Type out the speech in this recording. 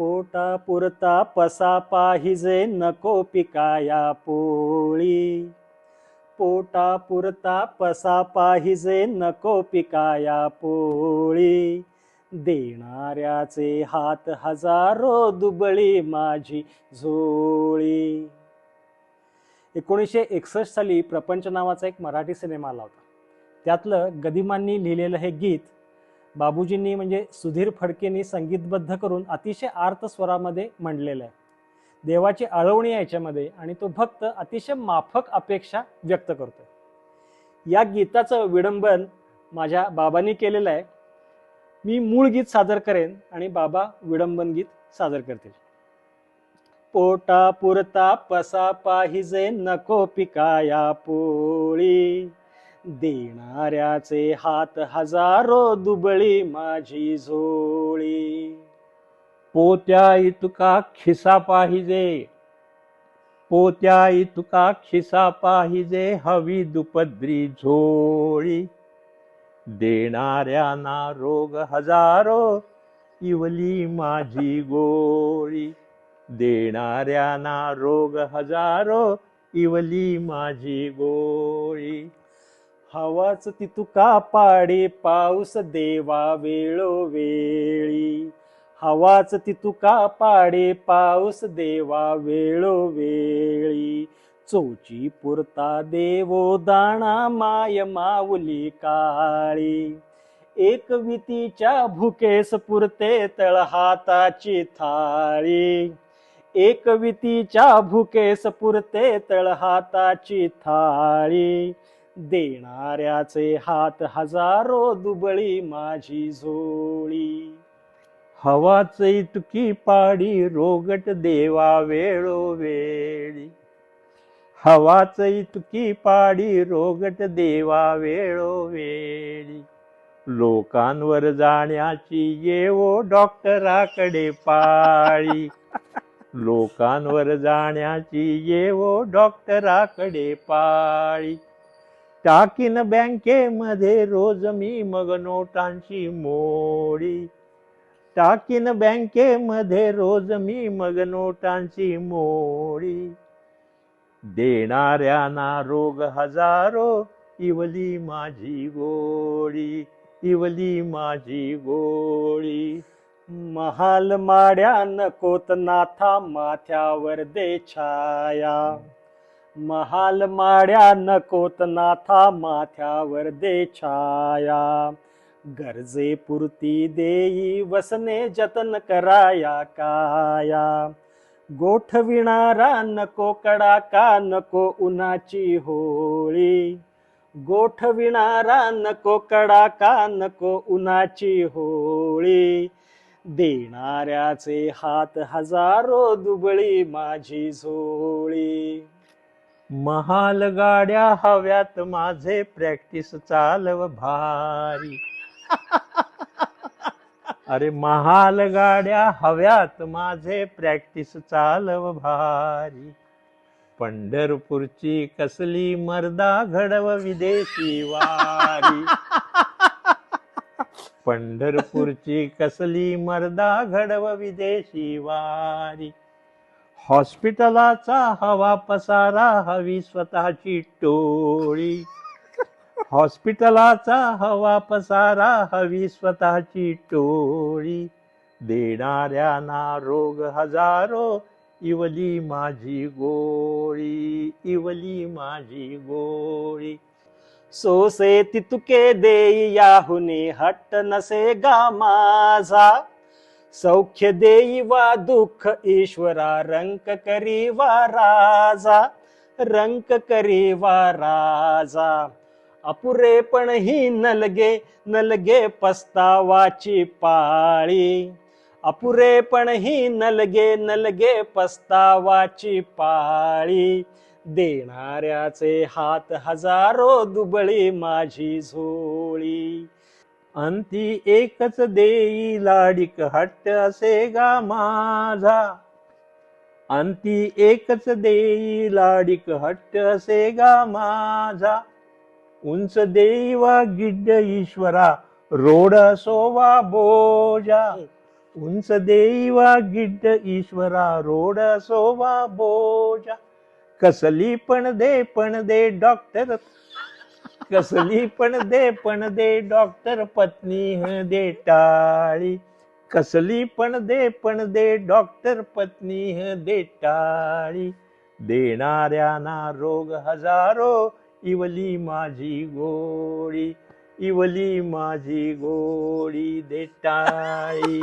पोटा पुरता पसा पाहिजे नको पिकाया पोळी. पोटा पुरता पसा पाहिजे नको पिकाया पोळी. देणाऱ्याचे हात हजारो दुबळी माझी झोळी. एकोणीसशे एकसष्ट साली प्रपंच नावाचा एक मराठी सिनेमा आला होता. त्यातलं गदिमांनी लिहिलेलं हे गीत बाबूजींनी म्हणजे सुधीर फडकेंनी संगीतबद्ध करून अतिशय आर्त स्वरामध्ये म्हणलेलं आहे. देवाची आळवणी आहे याच्यामध्ये आणि तो भक्त अतिशय माफक अपेक्षा व्यक्त करतो या गीताचं विडंबन माझ्या बाबांनी केलेलं आहे. मी मूळ गीत सादर करेन आणि बाबा विडंबन गीत सादर करतील. पोटा पुरता पसा पाहिजे नको पिकाया पोळी. देणाऱ्याचे हात हजारो दुबळी माझी झोळी. पोत्या इतका खिसा पाहिजे पोत्या इतका खिसा पाहिजे हवी दुपद्री झोळी. देणाऱ्यांना रोग हजारो इवली माझी गोळी. देणाऱ्यांना रोग हजारो इवली माझी गोळी. हवाच ती तुका पाडी? पाऊस देवा वेळोवेळी. हवाच ती तुका पाडे? पाऊस देवा वेळोवेळी. चोची पुरता देवो दाणा माय माऊली काळी. एक वितीच्या भुकेस पुरते तळहाताची थाळी. एक वितीच्या भुकेस पुरते तळहाताची थाळी. देणाऱ्याचे हात हजारो दुबळी माझी झोळी हवाचे इतकी पाडी रोगट देवा वेळोवेळी हवाच इतकी पाडी रोगट देवा वेळोवेळी लोकांवर जाण्याची येवो डॉक्टराकडे पाळी. लोकांवर जाण्याची येवो डॉक्टराकडे पाळी. टाकीन बँकेमध्ये रोज मी मग नोटांची मोडी. टाकीन बँकेमध्ये रोज मी मग नोटांची मोडी. देणाऱ्यांना रोग हजारो इवली माझी गोळी इवली माझी गोळी महाल माड्या नकोत नाथा माथ्यावर दे छाया. महाल माड्या नकोत नाथा माथ्यावर दे छाया. गरजे पुरती देई वसने जतन कराया काया. गोठविणारा नको कडाका नको उन्हाची होळी. गोठविणारा नको कडाका नको उन्हाची होळी. देणाऱ्याचे हात हजारो दुबळी माझी झोळी. महाल गाड्या हव्यात माझे प्रॅक्टिस चालव भारी. अरे महाल गाड्या हव्यात माझे प्रॅक्टिस चालव भारी. पंढरपूरची कसली मर्दा घडव विदेशी वारी. पंढरपूरची कसली मर्दा घडव विदेशी वारी. हॉस्पिटलाचा हवा पसारा हवी स्वतःची टोळी. हॉस्पिटलाचा हवा पसारा हवी स्वतःची टोळी. देणाऱ्यांना रोग हजारो इवली माझी गोळी इवली माझी गोळी. सोसे तितुके देई याहुने हट्ट नसे गा माझा. सौख्य देई वा दुःख ईश्वरा रंक करी वा राजा रंक करी वा राजा अपुरेपण ही नलगे नलगे पस्तावाची पाळी. अपुरेपण ही नलगे नलगे पस्तावाची पाळी. देणाऱ्याचे हात हजारो दुबळी माझी झोळी. अंती एकच देई लाडिक हट्ट असे गा माझा. अंती एकच देई लाडिक हट्ट असे गा माझा. उंच देई वा गिड्ड ईश्वरा रोड असो वा बोजा. उंच देवा गिड्ड ईश्वरा रोड असो वा बोजा. कसली पण दे पण दे डॉक्टर कसली पण दे पण दे डॉक्टर पत्नी दे टाळी. कसली पण दे पण दे डॉक्टर पत्नी दे टाळी. देणाऱ्यांना रोग हजारो इवली माझी गोळी इवली माझी गोळी दे टाळी.